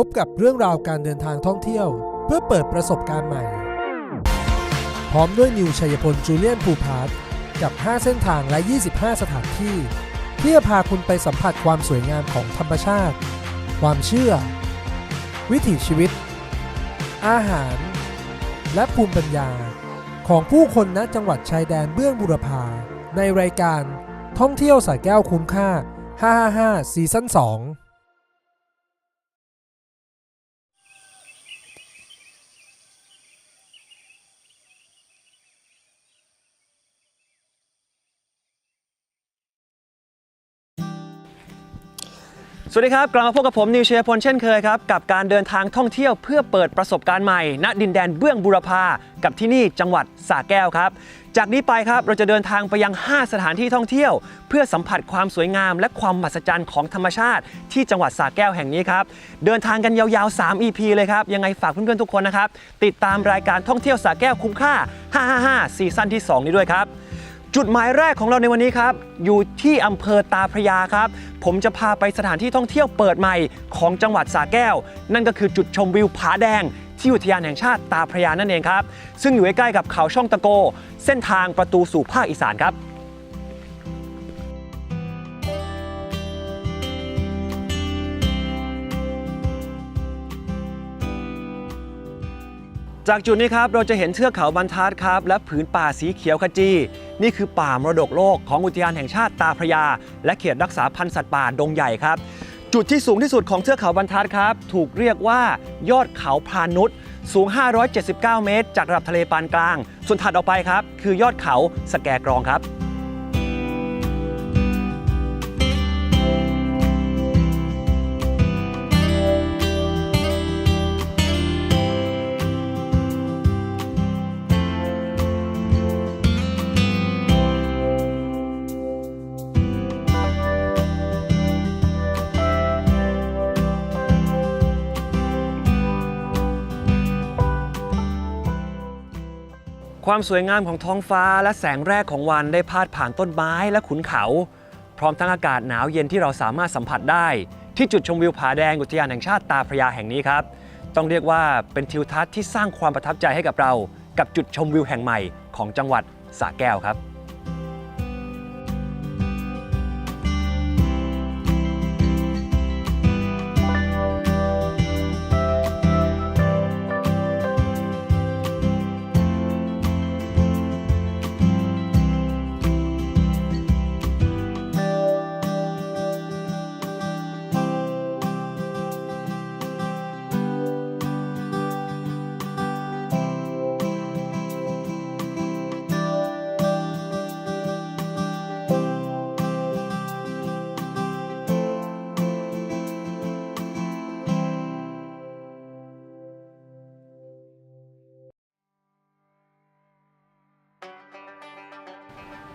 พบกับเรื่องราวการเดินทางท่องเที่ยว เพื่อเปิดประสบการณ์ใหม่ พร้อมด้วยนิวชัยพลจูเลียนภูพาร์ทกับ 5 เส้นทางและ 25 สถานที่ ที่จะพาคุณไปสัมผัสความสวยงามของธรรมชาติ ความเชื่อ วิถีชีวิต อาหาร และภูมิปัญญา ของผู้คนณจังหวัดชายแดนเบื้องบุรพา ในรายการท่องเที่ยวสายแก้วคุ้มค่า 555 ซีซั่น 2 สวัสดีครับ กลับมาพบกับผมนิวเชียร์พลเช่นเคยครับ กับการเดินทางท่องเที่ยวเพื่อเปิดประสบการณ์ใหม่ ณดินแดนเบื้องบุรพากับที่นี่จังหวัดสระแก้วครับ จากนี้ไปครับเราจะเดินทางไปยัง 5 สถานที่ท่องเที่ยว เพื่อสัมผัสความสวยงาม และความมหัศจรรย์ของธรรมชาติ ที่จังหวัดสระแก้วแห่งนี้ครับเดินทางกันยาวๆ 3 EP เลยครับยังไงฝากเพื่อนๆทุกคนนะครับติดตามรายการท่องเที่ยวสระแก้วคุ้มค่า 555ซีซั่นที่ 2 นี้ด้วยครับ จุดหมายแรกของเราในวันนี้ครับ อยู่ที่อำเภอตาพระยาครับ ผมจะพาไปสถานที่ท่องเที่ยวเปิดใหม่ของจังหวัดสระแก้ว นั่นก็คือจุดชมวิวผาแดง ที่อุทยานแห่งชาติตาพระยานั่นเองครับ ซึ่งอยู่ใกล้ๆกับเขาช่องตะโก เส้นทางประตูสู่ภาคอีสานครับ จากจุดนี้ครับเราจะเห็นเทือกเขาบรรทัดครับ และผืนป่าสีเขียวขจี นี่คือป่ามรดกโลกของอุทยานแห่งชาติตาพระยา และเขตรักษาพันธุ์สัตว์ป่าดงใหญ่ครับ จุดที่สูงที่สุดของเทือกเขาบรรทัดครับ ถูกเรียกว่ายอดเขาพรานุษ์สูง 579 เมตร จากระดับทะเลปานกลาง ส่วนถัดออกไปครับ คือยอดเขาสแกกรองครับ ความสวยงามของท้องฟ้าและแสงแรกของวันได้พาดผ่านต้นไม้และขุนเขา พร้อมทั้งอากาศหนาวเย็นที่เราสามารถสัมผัสได้ ที่จุดชมวิวผาแดงอุทยานแห่งชาติตาพระยาแห่งนี้ครับ ต้องเรียกว่าเป็นทิวทัศน์ที่สร้างความประทับใจให้กับเรา กับจุดชมวิวแห่งใหม่ของจังหวัดสระแก้วครับ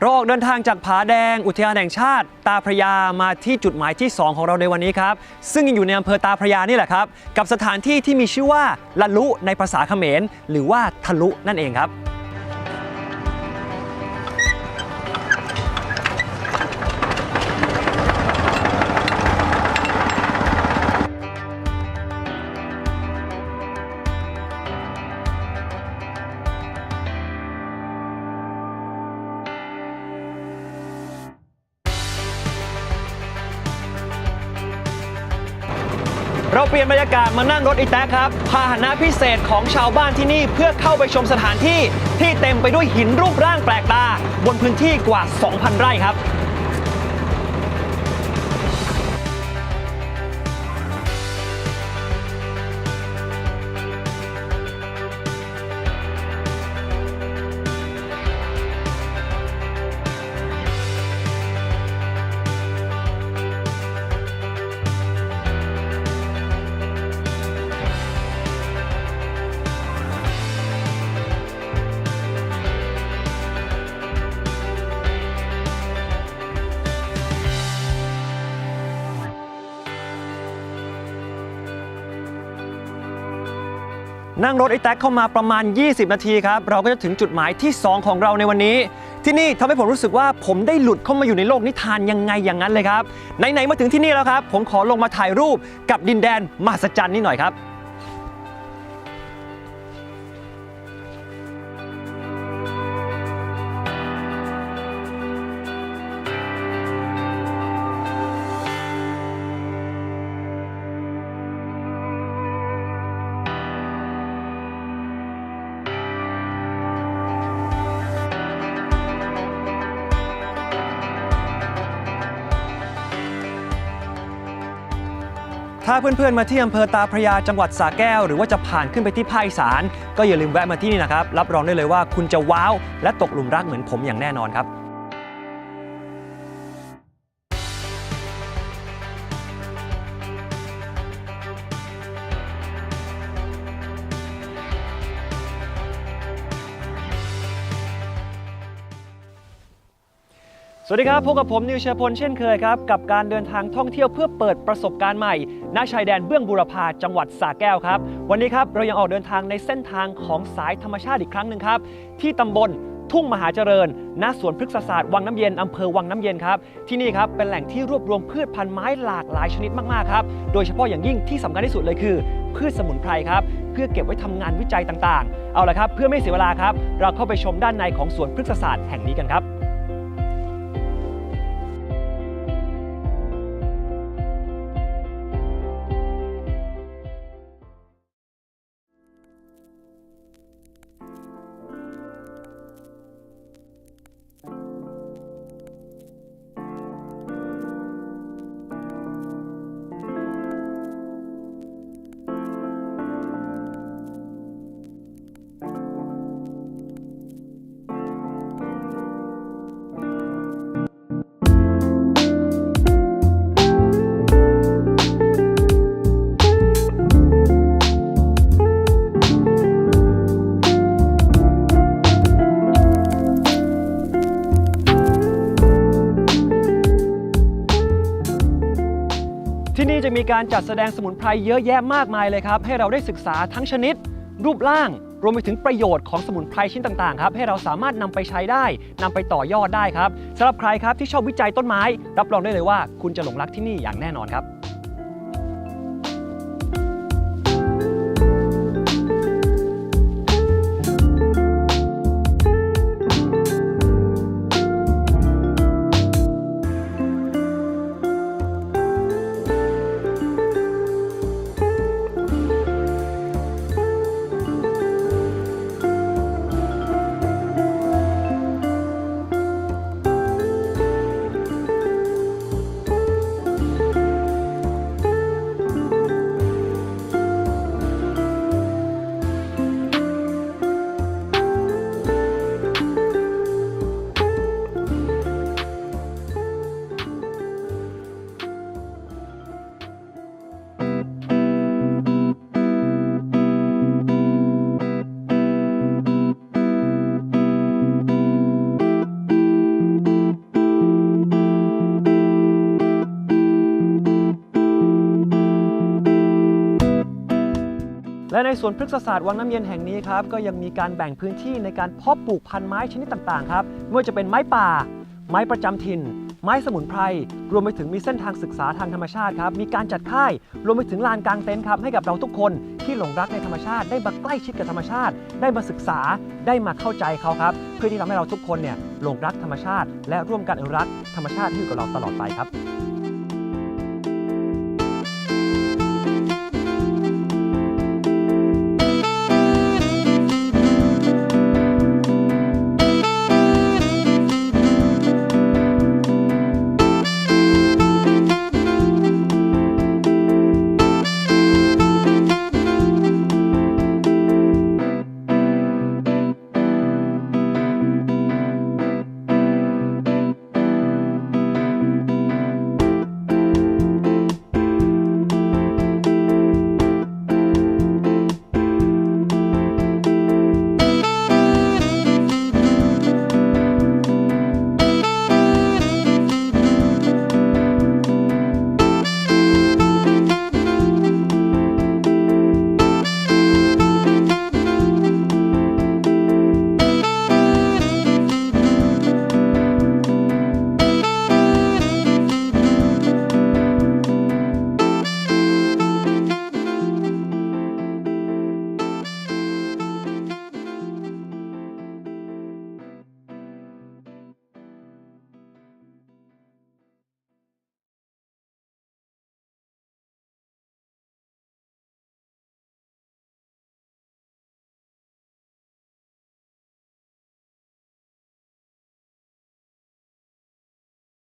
เราออกเดินทางจากผาแดง อุทยานแห่งชาติ ตาพระยามาที่จุดหมายที่ 2 ของเราในวันนี้ครับ ซึ่งยังอยู่ในอำเภอตาพระยานี่แหละครับ กับสถานที่ที่มีชื่อว่าละลุในภาษาเขมร หรือว่าทะลุนั่นเองครับ เราเปลี่ยนบรรยากาศมานั่งรถอีแต๊กครับพาหนะพิเศษของชาวบ้านที่นี่เพื่อเข้าไปชมสถานที่ที่เต็มไปด้วยหินรูปร่างแปลกตา บนพื้นที่กว่า 2,000 ไร่ครับ นั่งรถไอ้แท็กเข้ามาประมาณ 20 นาทีครับ เราก็จะถึงจุดหมายที่ 2 ของเราในวันนี้ ที่ที่นี่ทำให้ผมรู้สึกว่าผมได้หลุดเข้ามาอยู่ในโลกนิทานยังไงอย่างนั้นเลยครับไหนๆมาถึงที่นี่แล้วครับ ผมขอลงมาถ่ายรูปกับดินแดนมหัศจรรย์นี่หน่อยครับ ถ้าเพื่อนๆมาที่อำเภอตาพระยาจังหวัดสระแก้ว หรือว่าจะผ่านขึ้นไปที่ภาคอีสาน ก็อย่าลืมแวะมาที่นี่นะครับ รับรองได้เลยว่าคุณจะว้าว และตกหลุมรักเหมือนผมอย่างแน่นอนครับ สวัสดีครับพบกับผมนิวเชยร์พลเช่นเคยครับกับการเดินทางท่องเที่ยวเพื่อเปิดประสบการณ์ใหม่ณชายแดนเบื้องบูรพาจังหวัดสระแก้วครับ วันนี้ครับเรายังออกเดินทางในเส้นทางของสายธรรมชาติอีกครั้งหนึ่งครับ ที่ตำบลทุ่งมหาเจริญ ณ สวนพฤกษศาสตร์วังน้ำเย็น อำเภอวังน้ำเย็นครับ ที่นี่ครับ เป็นแหล่งที่รวบรวมพืชพันธุ์ไม้หลากหลายชนิดมาก ๆ ครับ โดยเฉพาะอย่างยิ่งที่สำคัญที่สุดเลยคือ พืชสมุนไพรครับ เพื่อเก็บไว้ทำงานวิจัยต่าง ๆ เอาละครับ เพื่อไม่เสียเวลาครับ เราเข้าไปชมด้านในของสวนพฤกษศาสตร์แห่งนี้กันครับ นี่จะมีการจัดแสดงสมุนไพรเยอะแยะมากมายเลยครับ ให้เราได้ศึกษาทั้งชนิด รูปร่าง รวมไปถึงประโยชน์ของสมุนไพรชิ้นต่างๆครับให้เราสามารถนำไปใช้ได้นำไปต่อยอดได้ครับสำหรับใครครับที่ชอบวิจัยต้นไม้ รับรองได้เลยว่าคุณจะหลงรักที่นี่อย่างแน่นอนครับ และในสวนพฤกษศาสตร์วังน้ำเย็นแห่งนี้ครับก็ยังมีการแบ่งพื้นที่ในการเพาะปลูกพันธุ์ไม้ชนิดต่างๆครับไม่ว่าจะเป็นไม้ป่า ไม้ประจำถิ่น ไม้สมุนไพรรวมไปถึงมีเส้นทางศึกษาทางธรรมชาติครับมีการจัดค่าย รวมไปถึงลานกลางเต็นท์ครับให้กับเราทุกคนที่หลงรักในธรรมชาติ ได้มาใกล้ชิดกับธรรมชาติ ได้มาศึกษาได้มาเข้าใจเขาครับ เพื่อที่ทำให้เราทุกคนเนี่ยหลงรักธรรมชาติ และร่วมกันอนุรักษ์ธรรมชาติที่อยู่กับเราตลอดไปครับ